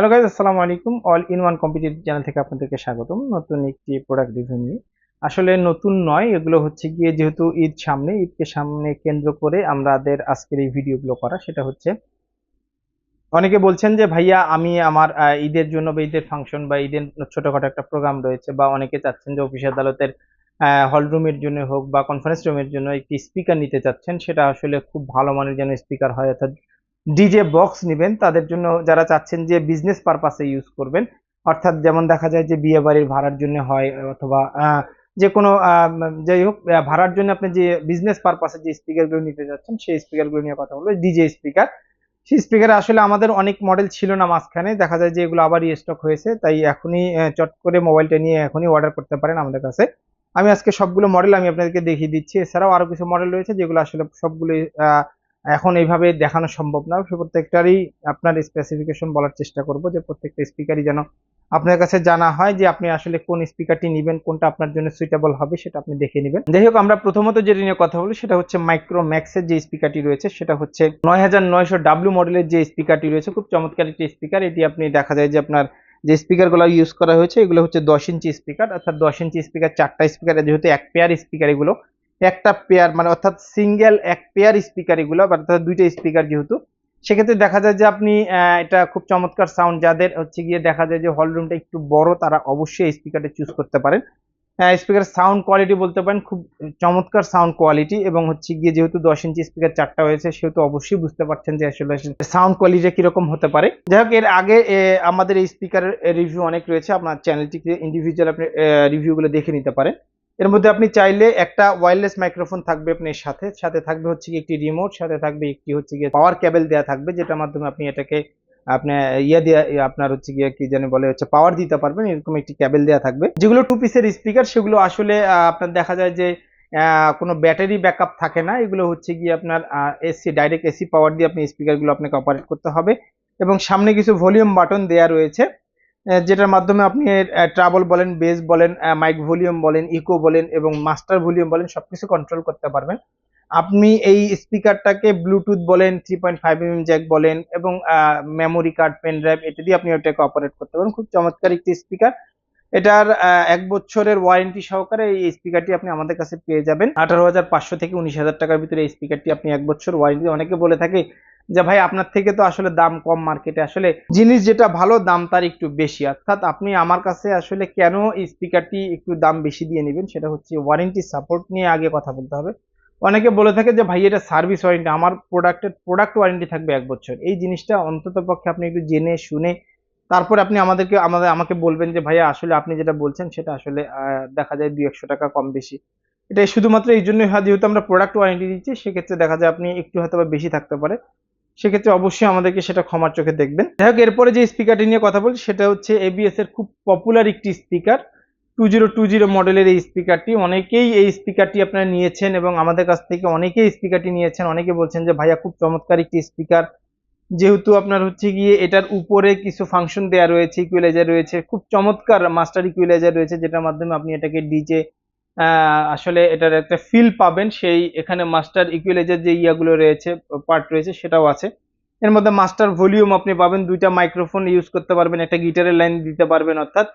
Hello guys আসসালামু আলাইকুম all in one competitive channel থেকে আপনাদেরকে স্বাগতম। নতুন একটি প্রোডাক্ট রিভিউ নিয়ে। আসলে নতুন নয়, এগুলো হচ্ছে গিয়ে যেহেতু ঈদ সামনে, ঈদকে সামনে কেন্দ্র করে আমাদের আজকের এই ভিডিওগুলো করা, সেটা হচ্ছে অনেকে বলছেন যে, ভাইয়া, আমি আমার ঈদের জন্য বা ঈদের ফাংশন বা ঈদের ছোটখাটো একটা প্রোগ্রাম রয়েছে বা অনেকে চাচ্ছেন যে অফিস আদালতের হল রুমের জন্য হোক বা কনফারেন্স রুমের জন্য একটি স্পিকার নিতে চাচ্ছেন, সেটা আসলে খুব ভালো মানের যেন স্পিকার হয়, অর্থাৎ ডিজে বক্স নেবেন, তাদের জন্য যারা চাচ্ছেন যে বিজনেস পারপাসে ইউজ করবেন, অর্থাৎ যেমন দেখা যায় যে বিয়ে বাড়ির ভাড়ার জন্য হয়, অথবা যে কোনো যাই হোক ভাড়ার জন্য আপনি যে বিজনেস পারপাসে যে স্পিকারগুলো নিতে যাচ্ছেন, সেই স্পিকারগুলো নিয়ে কথা বলব। ডিজে স্পিকার সেই স্পিকারে আসলে আমাদের অনেক মডেল ছিল না মাঝখানে, দেখা যায় যে এগুলো আবার স্টক হয়েছে, তাই এখনই চট করে মোবাইলটা নিয়ে এখনই অর্ডার করতে পারেন আমাদের কাছে। আমি আজকে সবগুলো মডেল আমি আপনাদেরকে দেখিয়ে দিচ্ছি। এছাড়াও আরও কিছু মডেল রয়েছে, যেগুলো আসলে সবগুলো এখন এইভাবে দেখানো সম্ভব না। প্রত্যেকটারই আপনার স্পেসিফিকেশন বলার চেষ্টা করব যে প্রত্যেকটা স্পিকারই যেন আপনার কাছে জানা হয় যে আপনি আসলে কোন স্পিকারটি নেবেন, কোনটা আপনার জন্য সুইটেবল হবে, সেটা আপনি দেখে নেবেন। যাই হোক, আমরা প্রথমত যেটি নিয়ে কথা বলি সেটা হচ্ছে মাইক্রো ম্যাক্সের যে স্পিকারটি রয়েছে, সেটা হচ্ছে নয় হাজার নয়শো ডাব্লিউ মডেলের যে স্পিকারটি রয়েছে, খুব চমৎকার একটি স্পিকার এটি আপনি দেখা যায় যে আপনার যে স্পিকারগুলো ইউজ করা হয়েছে, এগুলো হচ্ছে দশ ইঞ্চি স্পিকার অর্থাৎ দশ ইঞ্চি স্পিকার চারটা স্পিকার যেহেতু এক পেয়ার স্পিকার এগুলো একটা পেয়ার মানে অর্থাৎ সিঙ্গেল এক পেয়ার স্পিকার এগুলো অর্থাৎ দুইটা স্পিকার যেহেতু, সেক্ষেত্রে দেখা যায় যে আপনি এটা খুব চমৎকার সাউন্ড যাদের হচ্ছে গিয়ে দেখা যায় যে হল রুমটা একটু বড়, তারা অবশ্যই স্পিকারটা চুজ করতে পারেন। স্পিকার সাউন্ড কোয়ালিটি বলতে পারেন, খুব চমৎকার সাউন্ড কোয়ালিটি এবং হচ্ছে গিয়ে যেহেতু দশ ইঞ্চি স্পিকার চারটা হয়েছে, সেহেতু অবশ্যই বুঝতে পারছেন যে আসলে সাউন্ড কোয়ালিটি কীরকম হতে পারে। যাই হোক, এর আগে আমাদের এই স্পিকারের রিভিউ অনেক রয়েছে, আপনার চ্যানেলটিকে ইন্ডিভিজুয়াল আপনি রিভিউগুলো দেখে নিতে পারেন। এর মধ্যে আপনি চাইলে একটা ওয়্যারলেস মাইক্রোফোন থাকবে আপনার সাথে। সাথে থাকবে হচ্ছে একটি রিমোট সাথে থাকবে একটি হচ্ছে গিয়ে পাওয়ার কেবল দেওয়া থাকবে, যেটার মাধ্যমে আপনি এটাকে আপনি ইয়ে দিয়ে আপনার হচ্ছে গিয়ে কি জানি বলে হচ্ছে পাওয়ার দিতে পারবেন, এরকম একটি কেবল দেওয়া থাকবে। যেগুলো টু পিসের স্পিকার সেগুলো আসলে আপনার দেখা যায় যে কোনো ব্যাটারি ব্যাকআপ থাকে না। এগুলো হচ্ছে গিয়ে আপনার এসি ডাইরেক্ট এসি পাওয়ার দিয়ে আপনি স্পিকারগুলো আপনাকে অপারেট করতে হবে। এবং সামনে কিছু ভলিউম বাটন দেওয়া রয়েছে। যেটার মাধ্যমে আপনি ট্রাবল বলেন বেস বলেন মাইক ভলিউম বলেন ইকো বলেন এবং মাস্টার ভলিউম বলেন, সবকিছু কন্ট্রোল করতে পারবেন। আপনি এই স্পিকারটাকে ব্লুটুথ বলেন three point five M jack বলেন এবং মেমোরি কার্ড পেন ড্রাইভ এটা দিয়ে আপনি ওটাকে অপারেট করতে পারেন খুব চমৎকার একটি স্পিকার এটার এক বছরের ওয়ারেন্টি সহকারে এই স্পিকারটি আপনি আমাদের কাছে পেয়ে যাবেন। আঠারো হাজার পাঁচশো থেকে উনিশ হাজার টাকার ভিতরে এই স্পিকারটি আপনি এক বছর ওয়ারেন্টি অনেকে বলে থাকে যে ভাই আপনার থেকে তো আসলে দাম কম মার্কেটে আসলে জিনিস যেটা ভালো, দাম তার একটু বেশি। অর্থাৎ আপনি আমার কাছে আসলে কেন স্পিকারটি একটু দাম বেশি দিয়ে নেবেন, সেটা হচ্ছে ওয়ারেন্টি সাপোর্ট নিয়ে আগে কথা বলতে হবে। অনেকে বলে থাকে যে ভাই, এটা সার্ভিস ওয়ারেন্টি আমার প্রোডাক্টের প্রোডাক্ট ওয়ারেন্টি থাকবে এক বছর। এই জিনিসটা অন্তত পক্ষে আপনি একটু জেনে, শুনে, তারপর আপনি আমাদেরকে, আমাদের, আমাকে বলবেন যে ভাইয়া, আসলে আপনি যেটা বলছেন, সেটা আসলে দেখা যায় দুই, একশো টাকা কম বেশি। এটা শুধুমাত্র এই জন্যই হয়, যেহেতু আমরা প্রোডাক্ট ওয়ারেন্টি দিচ্ছি, সেক্ষেত্রে দেখা যায় আপনি একটু হয়তো বেশি থাকতে পারে। সেক্ষেত্রে অবশ্যই আমাদেরকে সেটা ক্ষমার চোখে দেখবেন। যাই হোক, এরপরে যে স্পিকারটি নিয়ে কথা বলছি, সেটা হচ্ছে এবিএস এর খুব পপুলার একটি speaker two zero two zero মডেলের এই স্পিকারটি অনেকেই এই স্পিকারটি আপনারা নিয়েছেন এবং আমাদের কাছ থেকে অনেকেই স্পিকারটি নিয়েছেন। অনেকে বলছেন যে, ভাইয়া, খুব চমৎকার একটি স্পিকার যেহেতু আপনার হচ্ছে গিয়ে এটার উপরে কিছু ফাংশন দেওয়া রয়েছে ইকুয়ালাইজার রয়েছে, খুব চমৎকার মাস্টার ইকুয়ালাইজার রয়েছে, যেটার মাধ্যমে আপনি এটাকে ডিজে আসলে এটার একটা ফিল পাবেন। সেই এখানে মাস্টার ইকুয়ালাইজার যে ইয়াগুলো রয়েছে পার্ট রয়েছে, সেটাও আছে। এর মধ্যে মাস্টার ভলিউম আপনি পাবেন। দুইটা মাইক্রোফোন ইউজ করতে পারবেন, একটা গিটারের লাইন দিতে পারবেন অর্থাৎ।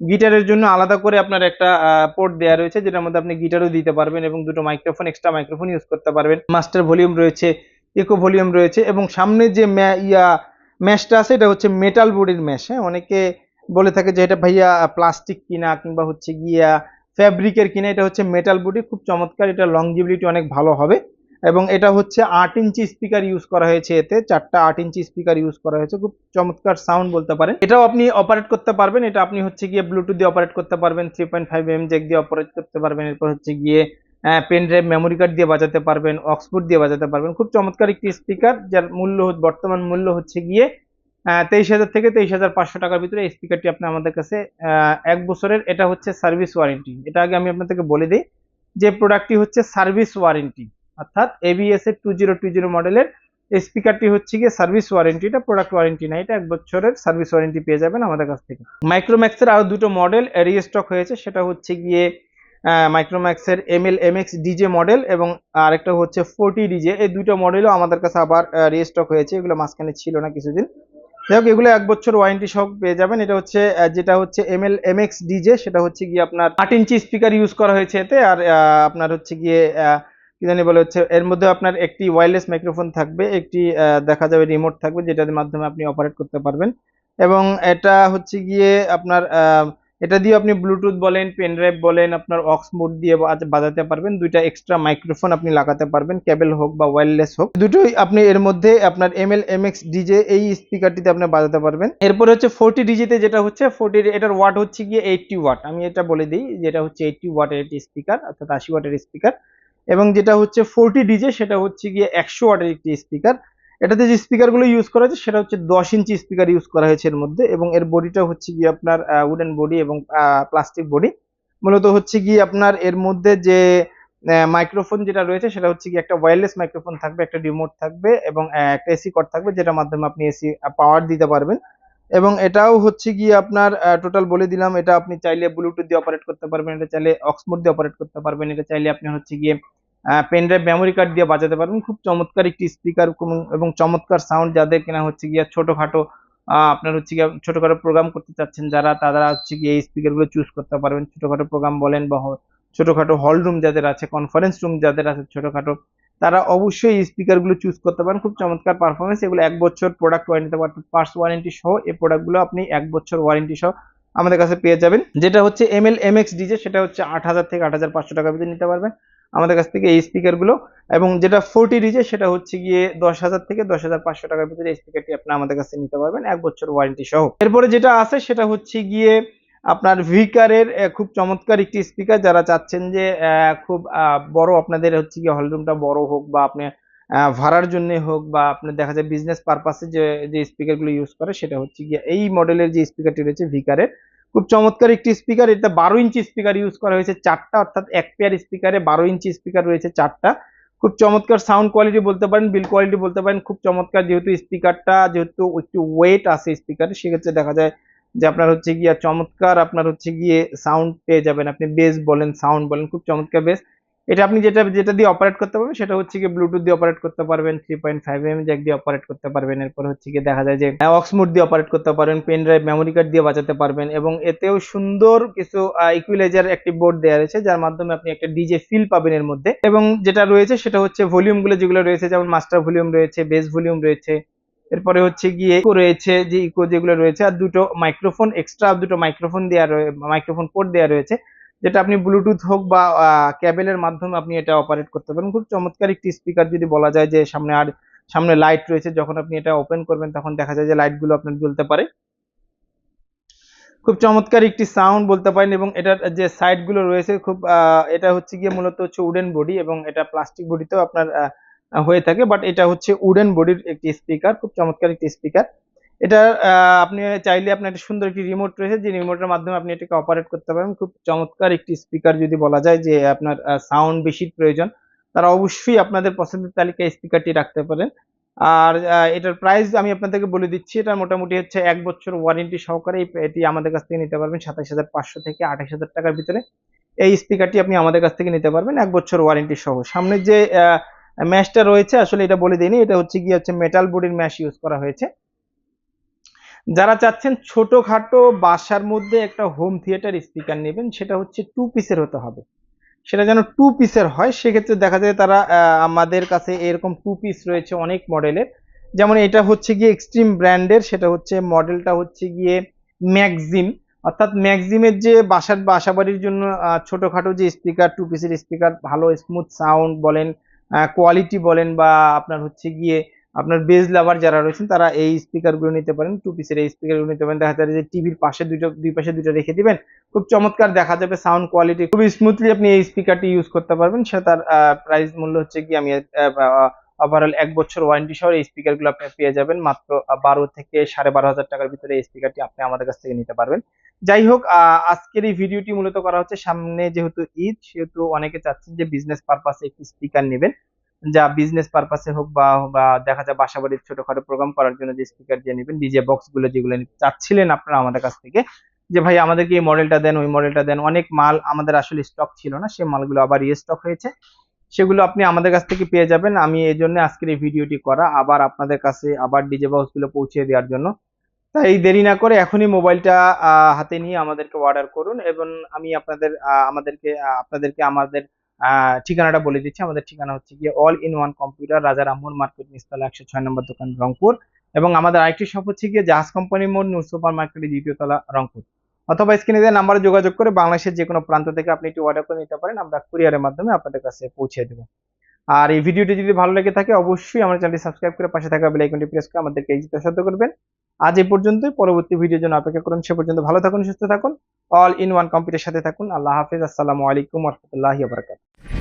গিটারের জন্য আলাদা করে আপনার একটা পোর্ট দেওয়া রয়েছে, যেটার মধ্যে আপনি গিটারও দিতে পারবেন এবং দুটো মাইক্রোফোন এক্সট্রা মাইক্রোফোন ইউজ করতে পারবেন। মাস্টার ভলিউম রয়েছে ইকো ভলিউম রয়েছে এবং সামনে যে ইয়া ম্যাশটা আছে, এটা হচ্ছে মেটাল বডির ম্যাশ হ্যাঁ? অনেকে বলে থাকে যে এটা ভাইয়া প্লাস্টিক কিনা কিংবা হচ্ছে গিয়া ফ্যাব্রিকের কিনা, এটা হচ্ছে মেটাল বডি খুব চমৎকার, এটা লংজিবিলিটি অনেক ভালো হবে। এবং এটা হচ্ছে আট ইঞ্চি স্পিকার ইউজ করা হয়েছে এতে, চারটা আট ইঞ্চি স্পিকার ইউজ করা হয়েছে, খুব চমৎকার সাউন্ড বলতে পারেন। এটাও আপনি অপারেট করতে পারবেন, এটা আপনি হচ্ছে গিয়ে ব্লুটুথ দিয়ে অপারেট করতে পারবেন three point five M jack দিয়ে অপারেট করতে পারবেন, এরপর হচ্ছে গিয়ে পেন ড্রাইভ মেমোরি কার্ড দিয়ে বাজাতে পারবেন অক্সফোর্ড দিয়ে বাজাতে পারবেন। খুব চমৎকার একটি স্পিকার যার মূল্য, বর্তমান মূল্য হচ্ছে গিয়ে তেইশ হাজার থেকে তেইশ হাজার পাঁচশো টাকার ভিতরে এই স্পিকারটি আপনি আমাদের কাছে এক বছরের, এটা হচ্ছে সার্ভিস ওয়ারেন্টি এটা আগে আমি আপনাদেরকে বলে দিই, যে প্রোডাক্টটি হচ্ছে সার্ভিস ওয়ারেন্টি অর্থাৎ এবিএস এর টু জিরো টু জিরো মডেলের স্পিকারটি হচ্ছে গিয়ে সার্ভিস ওয়ারেন্টি এটা প্রোডাক্ট ওয়ারেন্টি না, এটা এক বছরের সার্ভিস ওয়ারেন্টি পেয়ে যাবেন আমাদের কাছ থেকে। মাইক্রোম্যাক্সের আরও দুটো মডেল রিস্টক হয়েছে, সেটা হচ্ছে গিয়ে মাইক্রোম্যাক্সের M L M X DJ model এবং আরেকটা হচ্ছে ফোরটি ডিজে এই দুটো মডেলও আমাদের কাছে আবার রিস্টক হয়েছে, এগুলো মাঝখানে ছিল না কিছুদিন। যাই হোক, এগুলো এক বছর ওয়ারেন্টি সহ পেয়ে যাবেন। এটা হচ্ছে যেটা হচ্ছে M L M X DJ সেটা হচ্ছে গিয়ে আপনার আট ইঞ্চি স্পিকার ইউজ করা হয়েছে এতে। আর আপনার হচ্ছে গিয়ে কি জানি বলে হচ্ছে, এর মধ্যে আপনার একটি ওয়ারলেস মাইক্রোফোন থাকবে, একটি দেখা যাবে রিমোট থাকবে, যেটার মাধ্যমে আপনি অপারেট করতে পারবেন। এবং এটা হচ্ছে গিয়ে আপনার এটা দিয়ে আপনি ব্লুটুথ বলেন পেন ড্রাইভ বলেন, আপনার অক্স মোড দিয়ে বাজাতে পারবেন। দুইটা এক্সট্রা মাইক্রোফোন আপনি লাগাতে পারবেন কেবল হোক বা ওয়্যারলেস হোক। দুটোই আপনি এর মধ্যে আপনার M L M X DJ এই স্পিকারটিতে আপনি বাজাতে পারবেন। এরপর হচ্ছে ফোরটি ডিজিতে যেটা হচ্ছে ফোরটি এটার ওয়াট হচ্ছে গিয়ে এইটটি ওয়াট আমি এটা বলে দিই, যেটা হচ্ছে এইটটি ওয়াটের একটি স্পিকার অর্থাৎ আশি ওয়াটের স্পিকার এবং যেটা হচ্ছে ফোরটি ডিজে সেটা হচ্ছে গিয়ে একশো ওয়াটের একটি স্পিকার এটাতে যে স্পিকারগুলো ইউজ করা হয়েছে, সেটা হচ্ছে দশ ইঞ্চি স্পিকার ইউজ করা হয়েছে এর মধ্যে। এবং এর বডিটা হচ্ছে গিয়ে আপনার উডেন বডি এবং প্লাস্টিক বডি মূলত হচ্ছে গিয়ে আপনার এর মধ্যে যে মাইক্রোফোন যেটা রয়েছে, সেটা হচ্ছে কি একটা ওয়্যারলেস মাইক্রোফোন থাকবে, একটা রিমোট থাকবে এবং একটা এসি কর্ড থাকবে, যেটার মাধ্যমে আপনি এসি পাওয়ার দিতে পারবেন। এবং এটাও হচ্ছে গিয়ে আপনার টোটাল বলে দিলাম, এটা আপনি চাইলে ব্লুটুথ দিয়ে অপারেট করতে পারবেন, এটা চাইলে অক্সমোড দিয়ে অপারেট করতে পারবেন, এটা চাইলে আপনি হচ্ছে গিয়ে পেন ড্রাইভ মেমোরি কার্ড দিয়ে বাজাতে পারবেন। খুব চমৎকার একটি স্পিকার এবং চমৎকার সাউন্ড যাদের কিনা হচ্ছে গিয়ে ছোটখাটো আপনার হচ্ছে গিয়ে ছোটখাটো প্রোগ্রাম করতে চাচ্ছেন, যারা, তারা হচ্ছে গিয়ে এই স্পিকারগুলো চুজ করতে পারবেন। ছোটখাটো প্রোগ্রাম বলেন বা ছোটখাটো হল রুম যাদের আছে কনফারেন্স রুম যাদের আছে ছোটখাটো, তারা অবশ্যই এই স্পিকারগুলো চুজ করতে পারেন। খুব চমৎকার পারফরমেন্স এগুলো এক বছর প্রোডাক্ট ওয়ারেন্টি অর্থাৎ পার্টস ওয়ারেন্টি সহ এই প্রোডাক্টগুলো আপনি এক বছর ওয়ারেন্টি সহ আমাদের কাছে পেয়ে যাবেন। যেটা হচ্ছে M L M X DJ সেটা হচ্ছে আট হাজার থেকে আট হাজার পাঁচশো টাকার ভিতরে নিতে পারবেন। আমাদের কাছ থেকে এই স্পিকারগুলো। এবং যেটা ফোরটি ডিজে সেটা হচ্ছে গিয়ে দশ হাজার থেকে দশ হাজার পাঁচশো টাকার ভিতরে স্পিকারটি আপনি আমাদের কাছে নিতে পারবেন, এক বছর ওয়ারেন্টি সহ। এরপরে যেটা আছে, সেটা হচ্ছে গিয়ে আপনার ভিকারের খুব চমৎকার একটি স্পিকার যারা চাচ্ছেন যে খুব বড় আপনাদের হচ্ছে গিয়ে হলরুমটা বড় হোক বা আপনি ভাড়ার জন্য হোক বা আপনার দেখা যায় বিজনেস পারপাসে যে যে স্পিকারগুলো ইউজ করে, সেটা হচ্ছে গিয়ে এই মডেলের যে স্পিকারটি রয়েছে ভিকারের খুব চমৎকার একটি স্পিকার এটা বারো ইঞ্চি স্পিকার ইউজ করা হয়েছে, চারটা, অর্থাৎ এক পেয়ার স্পিকারে বারো ইঞ্চি স্পিকার রয়েছে চারটা। খুব চমৎকার সাউন্ড কোয়ালিটি বলতে পারেন বিল কোয়ালিটি বলতে পারেন, খুব চমৎকার যেহেতু স্পিকারটা যেহেতু একটু ওয়েট আছে স্পিকারে সেক্ষেত্রে দেখা যায় যে আপনার হচ্ছে গিয়ে, চমৎকার আপনার হচ্ছে গিয়ে সাউন্ড পেয়ে যাবেন। আপনি বেস বলেন সাউন্ড বলেন, খুব চমৎকার বেস এটা আপনি যেটা যেটা দিয়ে অপারেট করতে পারবেন, সেটা হচ্ছে কি ব্লুটুথ দিয়ে অপারেট করতে পারবেন three point five M jack দিয়ে অপারেট করতে পারবেন। এরপর হচ্ছে কি দেখা যায় যে অক্সমোড দিয়ে অপারেট করতে পারবেন পেন ড্রাইভ মেমোরি কার্ড দিয়ে বাঁচাতে পারবেন এবং এতেও সুন্দর কিছু ইকুইলাইজার একটি বোর্ড দেওয়া রয়েছে, যার মাধ্যমে আপনি একটা ডিজে ফিল পাবেন এর মধ্যে। এবং যেটা রয়েছে সেটা হচ্ছে ভলিউমগুলো যেগুলো রয়েছে, যেমন মাস্টার ভলিউম রয়েছে বেস ভলিউম রয়েছে, এরপরে হচ্ছে গিয়ে ইকো রয়েছে, যে ইকো যেগুলো রয়েছে, আর দুটো মাইক্রোফোন এক্সট্রা দুটো মাইক্রোফোন দেওয়া মাইক্রোফোন পোর্ট দেওয়া রয়েছে। যেটা আপনি ব্লুটুথ হোক বা ক্যাবেলের মাধ্যমে আপনি এটা অপারেট করতে পারেন। খুব চমৎকার একটি স্পিকার যদি বলা যায় যে সামনে আর, সামনে লাইট রয়েছে, যখন আপনি এটা ওপেন করবেন, তখন দেখা যায় যে লাইটগুলো আপনার জ্বলতে পারে। খুব চমৎকার একটি সাউন্ড বলতে পারেন এবং এটার যে সাইডগুলো রয়েছে, খুব এটা হচ্ছে গিয়ে মূলত হচ্ছে উডেন বডি এবং এটা প্লাস্টিক বডিতেও আপনার হয়ে থাকে বাট এটা হচ্ছে উডেন বডির একটি স্পিকার খুব চমৎকার একটি স্পিকার এটা আপনি চাইলে আপনার একটা সুন্দর একটি রিমোট রয়েছে, যে রিমোটের মাধ্যমে আপনি এটাকে অপারেট করতে পারেন। খুব চমৎকার একটি স্পিকার যদি বলা যায়, যে আপনার সাউন্ড বেশি প্রয়োজন, তারা অবশ্যই আপনাদের পছন্দের তালিকায় স্পিকারটি রাখতে পারেন। আর এটার প্রাইস আমি আপনাদেরকে বলে দিচ্ছি, এটা মোটামুটি হচ্ছে এক বছর ওয়ারেন্টি সহকারে এটি আমাদের কাছ থেকে নিতে পারবেন সাতাশ হাজার পাঁচশো থেকে আঠাশ হাজার টাকার ভিতরে। এই স্পিকারটি আপনি আমাদের কাছ থেকে নিতে পারবেন, এক বছর ওয়ারেন্টি সহ। সামনে যে ম্যাশটা রয়েছে, আসলে এটা বলে দিইনি, এটা হচ্ছে গিয়ে হচ্ছে মেটাল বডির ম্যাশ ইউজ করা হয়েছে। যারা চাচ্ছেন ছোটখাটো বাসার মধ্যে একটা হোম থিয়েটার স্পিকার নেবেন, সেটা হচ্ছে টু পিসের হতে হবে। সেটা যেন টু পিসের হয়, সেক্ষেত্রে দেখা যায় তারা আমাদের কাছে এরকম টু পিস রয়েছে অনেক মডেলের যেমন এটা হচ্ছে গিয়ে এক্সট্রিম ব্র্যান্ডের সেটা হচ্ছে মডেলটা হচ্ছে গিয়ে ম্যাক্সিম অর্থাৎ ম্যাক্সিমের যে বাসার, বাসাবাড়ির জন্য ছোটখাটো যে স্পিকার টু পিসের স্পিকার ভালো স্মুথ সাউন্ড বলেন কোয়ালিটি বলেন বা আপনার হচ্ছে গিয়ে আপনার বেজ লাভার যারা রয়েছেন, তারা এই স্পিকারগুলো নিতে পারেন টু পিসের এই স্পিকারগুলো নিতে পারেন। দেখা যায় যে টিভির পাশে দুটো, দুই পাশে দুটো রেখে দিবেন। খুব চমৎকার দেখা যাবে সাউন্ড কোয়ালিটি খুব স্মুথলি আপনি এই স্পিকারটি ইউজ করতে পারবেন। সে তার প্রাইস মূল্য হচ্ছে কি, আমি ওভারঅল এক বছর ওয়ারেন্টি সহ এই স্পিকারগুলো আপনি পেয়ে যাবেন। মাত্র বারো থেকে সাড়ে বারো হাজার টাকার ভিতরে এই স্পিকারটি আপনি আমাদের কাছ থেকে নিতে পারবেন। যাই হোক আজকের এই ভিডিওটি মূলত করা হচ্ছে সামনে যেহেতু ঈদ, সেহেতু অনেকে চাচ্ছেন যে বিজনেস পারপাসে একটি স্পিকার নেবেন। যা বিজনেস পারপাসে হোক বা বা দেখা যায় বাসা বাড়ির ছোটখাটো প্রোগ্রাম করার জন্য যে স্পিকার দিয়ে নেবেন ডিজে বক্সগুলো যেগুলো চাচ্ছিলেন আপনারা আমাদের কাছ থেকে, যে ভাই আমাদেরকে এই মডেলটা দেন, ওই মডেলটা দেন, অনেক মাল আমাদের আসলে স্টক ছিল না সেই মালগুলো আবার রিস্টক হয়েছে। সেগুলো আপনি আমাদের কাছ থেকে পেয়ে যাবেন। আমি এই জন্য আজকের এই ভিডিওটি করা, আবার আপনাদের কাছে আবার ডিজে বক্সগুলো পৌঁছে দেওয়ার জন্য। তাই দেরি না করে এখনই মোবাইলটা হাতে নিয়ে আমাদেরকে অর্ডার করুন এবং আমি আপনাদের আমাদেরকে আপনাদেরকে আমাদের ঠিকানাটা বলে দিচ্ছি। আমাদের ঠিকানা হচ্ছে গিয়ে অল ইন ওয়ান কম্পিউটার রাজা রামমোহন মার্কেট নিস্তালা একশো ছয় নম্বর দোকান, রংপুর। এবং আমাদের আরেকটি শপ হচ্ছে গিয়ে জাহাজ কোম্পানি মোড় নূর সুপার মার্কেটের দ্বিতীয় তলা, রংপুর। অথবা স্ক্রিনে দেওয়া নাম্বারে যোগাযোগ করে বাংলাদেশের যে কোনো প্রান্ত থেকে আপনি এটি অর্ডার করে নিতে পারেন। আমরা কুরিয়ারের মাধ্যমে আপনাদের কাছে পৌঁছে দেবো। আর এই ভিডিওটি যদি ভালো লেগে থাকে, অবশ্যই আমার চ্যানেলটি সাবস্ক্রাইব করে পাশে থাকা বেল আইকনটি প্রেস করে আমাদেরকে এই সাথ করবেন। আজ এ পর্যন্তই। পরবর্তী ভিডিও জন্য অপেক্ষা করুন। সে পর্যন্ত ভালো থাকুন, সুস্থ থাকুন। অল ইন ওয়ান কম্পিউটার সাথে থাকুন। আল্লাহ হাফিজ। আসসালামু আলাইকুম রহমতুল্লাহ বারাকাতুহু।